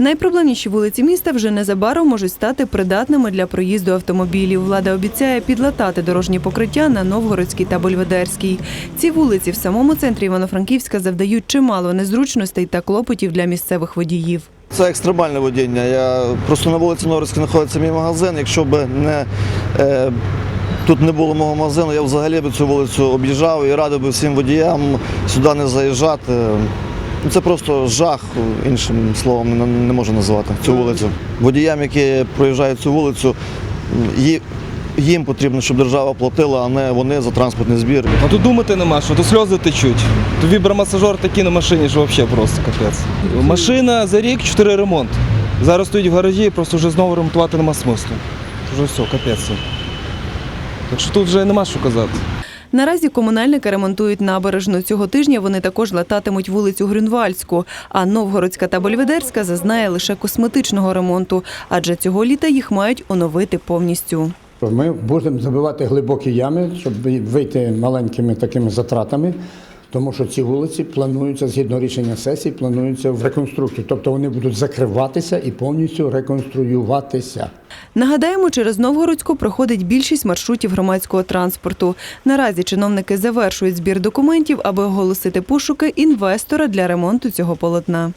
Найпроблемніші вулиці міста вже незабаром можуть стати придатними для проїзду автомобілів. Влада обіцяє підлатати дорожні покриття на Новгородській та Бельведерській. Ці вулиці в самому центрі Івано-Франківська завдають чимало незручностей та клопотів для місцевих водіїв. Це екстремальне водіння. Я просто на вулиці Норильській знаходиться мій магазин. Якщо б не е, тут не було мого магазину, я взагалі б цю вулицю об'їжджав і радив би всім водіям сюди не заїжджати. Ну, Це просто жах, іншим словом не, можу назвати цю вулицю. Водіям, які проїжджають цю вулицю, їм потрібно, щоб держава платила, а не вони за транспортний збір. А тут думати нема, що тут сльози течуть. Тут вібромасажер такий на машині, що взагалі просто капець. Машина за рік, чотири ремонт. Зараз стоїть в гаражі просто вже знову ремонтувати нема смислу. Вже все, капець. Так що тут вже нема що казати. Наразі комунальники ремонтують набережну. Цього тижня вони також лататимуть вулицю Грюнвальську, а Новгородська та Больведерська зазнає лише косметичного ремонту, адже цього літа їх мають оновити повністю. Ми будемо забивати глибокі ями, щоб вийти маленькими такими затратами, тому що ці вулиці плануються згідно рішення сесії, плануються в реконструкцію. Тобто вони будуть закриватися і повністю реконструюватися. Нагадаємо, через Новгородську проходить більшість маршрутів громадського транспорту. Наразі чиновники завершують збір документів, аби оголосити пошуки інвестора для ремонту цього полотна.